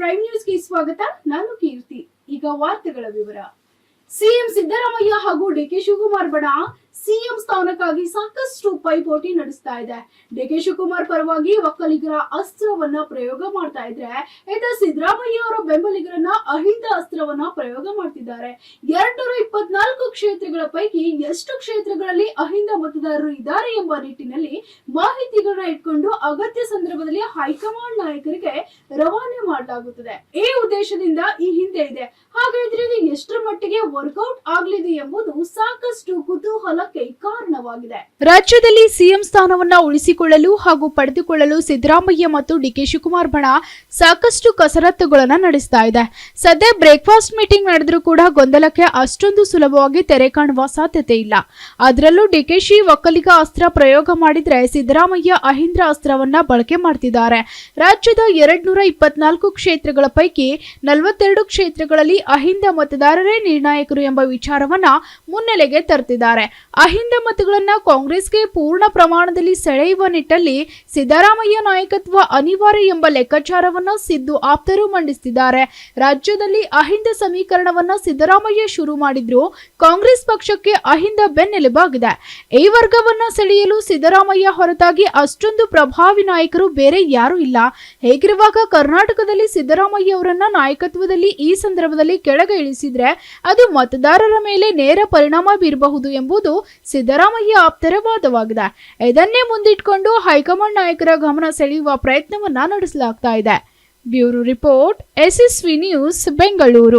Prime ನ್ಯೂಸ್ಗೆ ಸ್ವಾಗತ. ನಾನು ಕೀರ್ತಿ. ಈಗ ವಾರ್ತೆಗಳ ವಿವರ. ಸಿಎಂ ಸಿದ್ದರಾಮಯ್ಯ ಹಾಗೂ ಡಿಕೆ ಶಿವಕುಮಾರ್ ಬಣ. ಸಿಎಂ ಸ್ಥಾನಕ್ಕಾಗಿ ಸಾಕಷ್ಟು ಪೈಪೋಟಿ ನಡೆಸ್ತಾ ಇದೆ. ಡಿಕೆ ಶಿವಕುಮಾರ್ ಪರವಾಗಿ ಒಕ್ಕಲಿಗರ ಅಸ್ತ್ರವನ್ನ ಪ್ರಯೋಗ ಮಾಡ್ತಾ ಇದ್ರೆ, ಇದ ಸಿದ್ದರಾಮಯ್ಯ ಅವರ ಬೆಂಬಲಿಗರನ್ನ ಅಹಿಂದ ಅಸ್ತ್ರವನ್ನ ಪ್ರಯೋಗ ಮಾಡ್ತಿದ್ದಾರೆ. ಎರಡ್ನೂರ ಇಪ್ಪತ್ನಾಲ್ಕು ಕ್ಷೇತ್ರಗಳ ಪೈಕಿ ಎಷ್ಟು ಕ್ಷೇತ್ರಗಳಲ್ಲಿ ಅಹಿಂದ ಮತದಾರರು ಇದ್ದಾರೆ ಎಂಬ ನಿಟ್ಟಿನಲ್ಲಿ ಮಾಹಿತಿಗಳನ್ನ ಇಟ್ಕೊಂಡು ಅಗತ್ಯ ಸಂದರ್ಭದಲ್ಲಿ ಹೈಕಮಾಂಡ್ ನಾಯಕರಿಗೆ ರವಾನೆ ಮಾಡಲಾಗುತ್ತದೆ ಈ ಉದ್ದೇಶದಿಂದ ಈ ಹಿಂದೆ ಇದೆ. ಹಾಗಾದ್ರೆ ಎಷ್ಟರ ಮಟ್ಟಿಗೆ ವರ್ಕೌಟ್ ಆಗ್ಲಿದೆ ಎಂಬುದು ಸಾಕಷ್ಟು ಕುತೂಹಲಕ್ಕೆ ಕಾರಣವಾಗಿದೆ. ರಾಜ್ಯದಲ್ಲಿ ಸಿಎಂ ಸ್ಥಾನವನ್ನ ಉಳಿಸಿಕೊಳ್ಳಲು ಹಾಗೂ ಪಡೆದುಕೊಳ್ಳಲು ಸಿದ್ದರಾಮಯ್ಯ ಮತ್ತು ಡಿಕೆ ಶಿವಕುಮಾರ್ ಬಣ ಸಾಕಷ್ಟು ಕಸರತ್ತುಗಳನ್ನ ನಡೆಸ್ತಾ ಇದೆ. ಸದ್ಯ ಬ್ರೇಕ್ಫಾಸ್ಟ್ ಮೀಟಿಂಗ್ ನಡೆದರೂ ಕೂಡ ಗೊಂದಲಕ್ಕೆ ಅಷ್ಟೊಂದು ಸುಲಭವಾಗಿ ತೆರೆ ಕಾಣುವ ಸಾಧ್ಯತೆ ಇಲ್ಲ. ಅದರಲ್ಲೂ ಡಿಕೆಶಿ ಒಕ್ಕಲಿಗ ಅಸ್ತ್ರ ಪ್ರಯೋಗ ಮಾಡಿದ್ರೆ ಸಿದ್ದರಾಮಯ್ಯ ಅಹಿಂದ್ರ ಅಸ್ತ್ರವನ್ನ ಬಳಕೆ ಮಾಡ್ತಿದ್ದಾರೆ. ರಾಜ್ಯದ ಎರಡ್ ನೂರ ಇಪ್ಪತ್ನಾಲ್ಕು ಕ್ಷೇತ್ರಗಳ ಪೈಕಿ ನಲವತ್ತೆರಡು ಕ್ಷೇತ್ರಗಳಲ್ಲಿ ಅಹಿಂದ ಮತದಾರರೇ ನಿರ್ಣಾಯಕರು ಎಂಬ ವಿಚಾರವನ್ನ ಮುನ್ನೆಲೆಗೆ ತರ್ತಿದ್ದಾರೆ. ಅಹಿಂದ ಮತಗಳನ್ನ ಕಾಂಗ್ರೆಸ್ಗೆ ಪೂರ್ಣ ಪ್ರಮಾಣದಲ್ಲಿ ಸೆಳೆಯುವ ನಿಟ್ಟಲ್ಲಿ ಸಿದ್ದರಾಮಯ್ಯ ನಾಯಕತ್ವ ಅನಿವಾರ್ಯ ಎಂಬ ಲೆಕ್ಕಾಚಾರವನ್ನು ಸಿದ್ದು ಆಪ್ತರು ಮಂಡಿಸಿದ್ದಾರೆ ರಾಜ್ಯದಲ್ಲಿ ಅಹಿಂದ ಸಮೀಕರಣವನ್ನ ಸಿದ್ದರಾಮಯ್ಯ ಶುರು ಮಾಡಿದ್ರು ಕಾಂಗ್ರೆಸ್ ಪಕ್ಷಕ್ಕೆ ಅಹಿಂದ ಬೆನ್ನೆಲುಬಾಗಿದೆ. ಈ ವರ್ಗವನ್ನ ಸೆಳೆಯಲು ಸಿದ್ದರಾಮಯ್ಯ ಹೊರತಾಗಿ ಅಷ್ಟೊಂದು ಪ್ರಭಾವಿ ನಾಯಕರು ಬೇರೆ ಯಾರೂ ಇಲ್ಲ. ಹೇಗಿರುವಾಗ ಕರ್ನಾಟಕದಲ್ಲಿ ಸಿದ್ದರಾಮಯ್ಯ ಅವರನ್ನ ನಾಯಕತ್ವದಲ್ಲಿ ಈ ಸಂದರ್ಭದಲ್ಲಿ ಕೆಳಗೆ ಇಳಿಸಿದ್ರೆ ಅದು ಮತದಾರರ ಮೇಲೆ ನೇರ ಪರಿಣಾಮ ಬೀರಬಹುದು ಎಂಬುದು ಸಿದ್ದರಾಮಯ್ಯ ಆಪ್ತರ ವಾದವಾಗಿದೆ ಇದನ್ನೇ ಮುಂದಿಟ್ಕೊಂಡು ಹೈಕಮಾಂಡ್ ನಾಯಕರ ಗಮನ ಸೆಳೆಯುವ ಪ್ರಯತ್ನವನ್ನ ನಡೆಸಲಾಗ್ತಾ ಇದೆ. Bureau report, SSV news, Bengaluru.